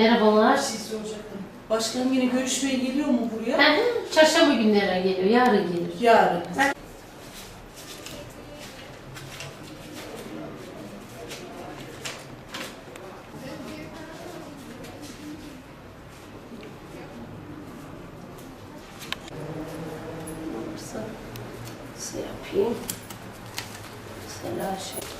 Merhabalar. Bir şey soracaktım. Başkanım yine görüşmeye geliyor mu buraya? Hı hı, Çarşamba günlere geliyor, yarın gelir. Yarın. Olursa şey yapayım. Mesela şey.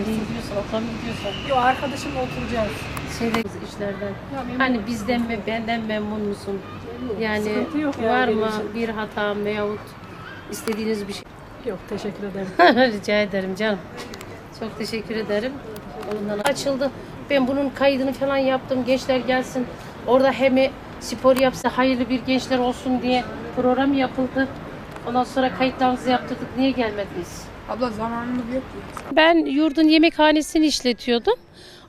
Nereye okula mı. Yo arkadaşımla oturacağız. Şeyde işlerden. Ya memnun Hani bizden mi, benden memnun musun? Yani Sıkıntı yok var benim mı için. bir hata veyahut istediğiniz bir şey? Yok teşekkür ederim. Rica ederim canım. Çok teşekkür ederim. Ondan açıldı. Ben bunun kaydını falan yaptım. Gençler gelsin. Orada hem spor yapsa hayırlı bir gençler olsun diye program yapıldı. Ondan sonra kayıtlarınızı yaptırdık. Niye gelmediniz? Abla zamanımız yok ki. Ben yurdun yemekhanesini işletiyordum.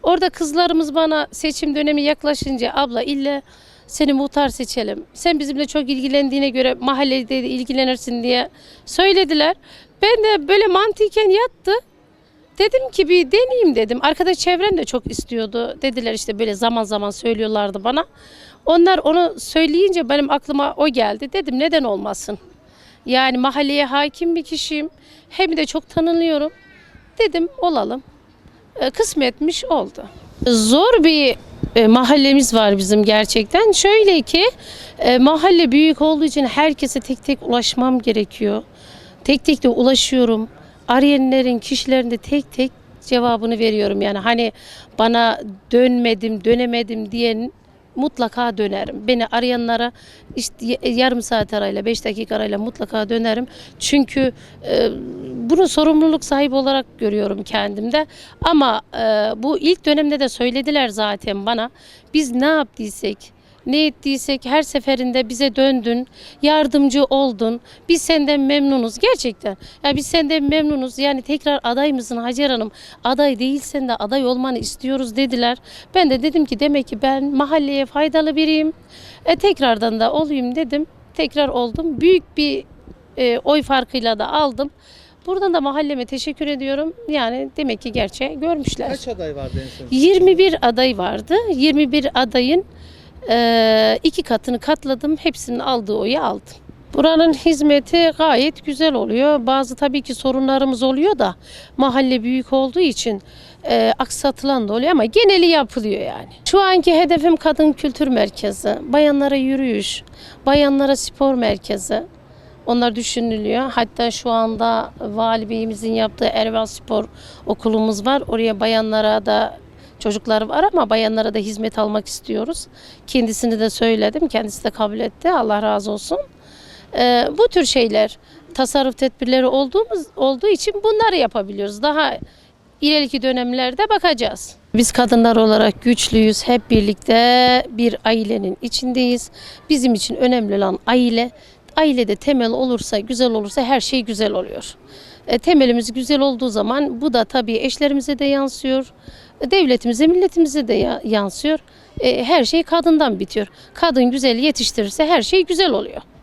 Orada kızlarımız bana seçim dönemi yaklaşınca abla ille seni muhtar seçelim. Sen bizimle çok ilgilendiğine göre mahallede de ilgilenirsin diye söylediler. Ben de böyle mantıken yattı. Dedim ki bir deneyeyim dedim. Arkadaş çevrem de çok istiyordu. Dediler işte böyle zaman zaman söylüyorlardı bana. Onlar onu söyleyince benim aklıma o geldi. Dedim neden olmasın? Yani mahalleye hakim bir kişiyim. Hem de çok tanınıyorum. Dedim olalım. E, Kısmetmiş oldu. Zor bir e, mahallemiz var bizim gerçekten. Şöyle ki e, mahalle büyük olduğu için herkese tek tek ulaşmam gerekiyor. Tek tek de ulaşıyorum. Arayanların kişilerin de tek tek cevabını veriyorum. Yani hani bana dönmedim, dönemedim diyen mutlaka dönerim. Beni arayanlara işte yarım saat arayla, beş dakika arayla mutlaka dönerim. Çünkü e, bunu sorumluluk sahibi olarak görüyorum kendimde. Ama e, bu ilk dönemde de söylediler zaten bana. Biz ne yaptıysak, ne ettiysek her seferinde bize döndün, yardımcı oldun. Biz senden memnunuz gerçekten. Ya biz senden memnunuz. Yani tekrar aday mısın Hacer Hanım? Aday değilsen de aday olmanı istiyoruz dediler. Ben de dedim ki demek ki ben mahalleye faydalı biriyim. E, tekrardan da olayım dedim. Tekrar oldum. Büyük bir e, oy farkıyla da aldım. Buradan da mahalleme teşekkür ediyorum. Yani demek ki gerçeği görmüşler. Kaç aday vardı en son? 21 aday vardı. 21 adayın eee, iki katını katladım. Hepsinin aldığı oyu aldım. Buranın hizmeti gayet güzel oluyor. Bazı tabii ki sorunlarımız oluyor da mahalle büyük olduğu için eee, aksatılan da oluyor ama geneli yapılıyor yani. Şu anki hedefim kadın kültür merkezi, bayanlara yürüyüş, bayanlara spor merkezi. Onlar düşünülüyor. Hatta şu anda Vali Bey'imizin yaptığı Erval Spor okulumuz var. Oraya bayanlara da çocuklar var ama bayanlara da hizmet almak istiyoruz. Kendisini de söyledim. Kendisi de kabul etti. Allah razı olsun. Ee, bu tür şeyler tasarruf tedbirleri olduğumuz olduğu için bunları yapabiliyoruz. Daha ileriki dönemlerde bakacağız. Biz kadınlar olarak güçlüyüz. Hep birlikte bir ailenin içindeyiz. Bizim için önemli olan aile. Ailede temel olursa, güzel olursa her şey güzel oluyor. E, temelimiz güzel olduğu zaman bu da tabii eşlerimize de yansıyor. e, Devletimize, milletimize de ya- yansıyor. E, her şey kadından bitiyor. Kadın güzel yetiştirirse her şey güzel oluyor.